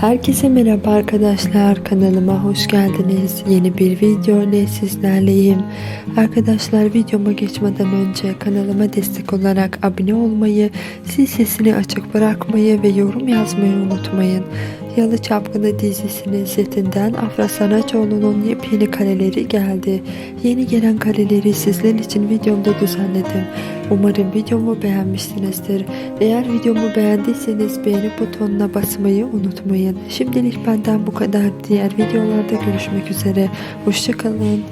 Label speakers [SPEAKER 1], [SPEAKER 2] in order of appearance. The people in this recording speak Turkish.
[SPEAKER 1] Herkese merhaba arkadaşlar kanalıma hoş geldiniz. Yeni bir video ile sizlerleyim. Arkadaşlar videoma geçmeden önce kanalıma destek olarak abone olmayı, zil sesini açık bırakmayı ve yorum yazmayı unutmayın. Yalı Çapkını dizisinin setinden Afra Saraçoğlu'nun yepyeni kareleri geldi. Yeni gelen kareleri sizler için videomda düzenledim. Umarım videomu beğenmişsinizdir. Eğer videomu beğendiyseniz beğeni butonuna basmayı unutmayın. Şimdilik benden bu kadar. Diğer videolarda görüşmek üzere. Hoşçakalın.